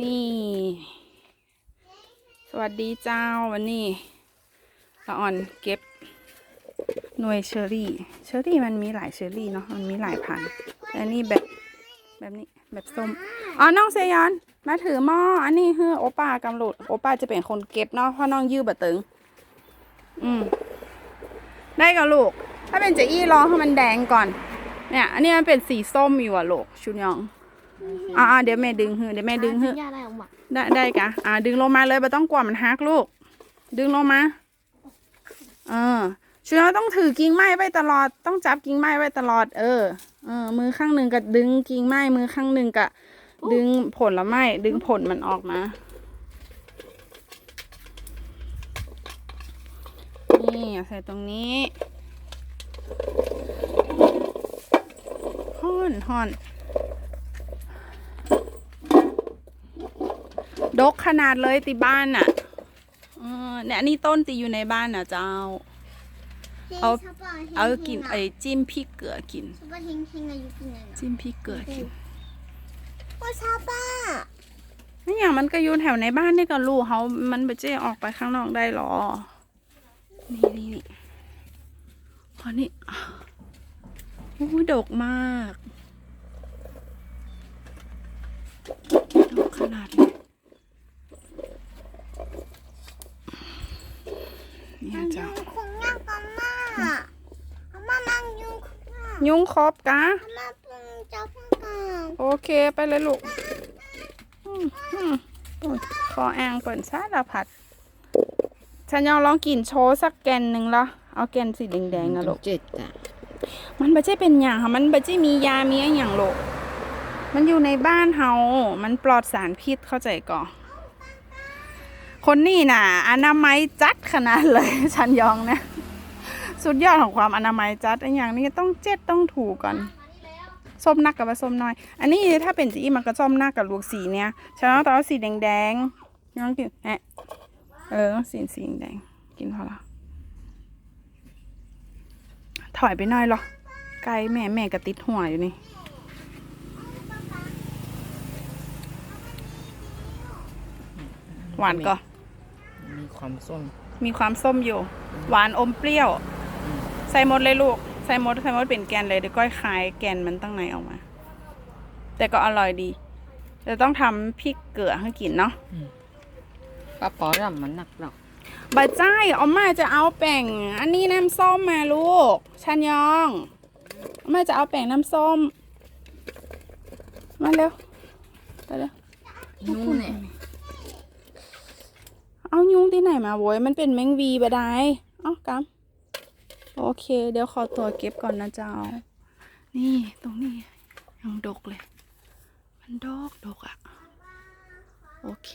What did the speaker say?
นี่ สวัสดีเจ้าวันนี้ละอ่อนเก็บหน่วยเชอรี่ เชอรี่มันมีหลายเชอรี่เนาะ มันมีหลายพันอันนี่แบบแบบนี้แบบส้ม อ๋อ น้องเซยอน มาถือหม้อ อันนี้คือโอป้ากำลุด โอป้าจะเป็นคนเก็บเนาะ เพราะน้องยื้อบะตึง อืม ได้กับลูก ถ้าเป็นเจอี้รอให้มันแดงก่อน เนี่ย อันนี้มันเป็นสีส้มอยู่อะลูก ชุนยอง อ่าเดี๋ยวแม่ดึงฮือเดี๋ยวแม่ดึงฮือย่าได้ออกมาได้ได้กะอ่า ดึงลงมาเลยไม่ต้องกลัวมันฮักลูก ดึงลงมา เออช่วยเราต้องถือกิ่งไม้ไว้ตลอด ต้องจับกิ่งไม้ไว้ตลอด เออ เออ มือข้างหนึ่งก็ดึงกิ่งไม้ มือข้างหนึ่งก็ดึงผลละไม้ ดึงผลมันออกมา นี่เอาใส่ตรงนี้ห่อนห่อน ดกขนาดเลยติบ้านน่ะเออเนี่ยอันนี้ต้นตีอยู่ในบ้านน่ะเจ้า เอา เอากินไอ้จิ้มพริกเกลือกินซุปเปอร์ทิ้งทิ้งอายุกินอะไรจิ้มพริกเกลือกินโอ้ชาบ้านี่อย่างมันก็อยู่แถวในบ้านนี่ก็ลูกเขามันไปเจ๊ออกไปข้างนอกได้หรอ นี่นี่นี่พอนี่โอ้ยดกมากดกขนาดเลย เนี่ยเจ้าคงยากกันมากอาม่านั่งยุงคงยากยุงครบกะ อาม่าเพิ่งเจ้าเพิ่งกันโอเคไปเลยลูกอืมอืมโอ้ยคอแองเปิดสารพัด ฉันยองลองกินโชว์สักแกนหนึ่งละเอาแกนสีแดงๆนะลูก เจ็ดอะมันไม่ใช่เป็นอย่างค่ะ มันไม่ใช่มียามีอะไรอย่างลูกมันอยู่ในบ้านเฮา มันปลอดสารพิษเข้าใจก่อน คนนี่น่ะ อนามัยจัดขนาดเลยฉันยองนี่ยสุดยอดของความอนามัยจัดไอ้อย่างนี้ต้องเจ็ดต้องถูกก่อนส้มนักกับว่าส้มน้อย อันนี้ถ้าเป็นจีมันก็ส้มนักกับลูกสีเนี้ยฉันต้องเอาสีแดงๆน้องกินแอะเออสีสีแดงกินพอละถอยไปหน่อยหรอไกลแม่แม่ก็ติดหัวอยู่นี่หวานก็ ความส้ม มีความส้มอยู่ หวานอมเปรี้ยว ใส่หมดเลยลูก ใส่หมดใส่หมดเป็นแกนเลยเดี๋ยวก้อยคายแกนมันตั้งในออกมา แต่ก็อร่อยดีแต่ต้องทำพริกเกลือให้กินเนาะป้าปอรำมันหนักหรอกบะจ้ายเอามาจะเอาแป้งอันนี้น้ำส้มมาลูกชันยองเอามาจะเอาแป้งน้ำส้ม มาเร็วไปเร็วนู่นเนี่ยเอา ยุงที่ไหนมาโว้ยมันเป็นแมงวีบะได้เอ้ากำโอเค เดี๋ยวขอตัวเก็บก่อนนะเจ้า นี่ตรงนี้ยังดกเลย มันดกดกอะ่ะ โอเค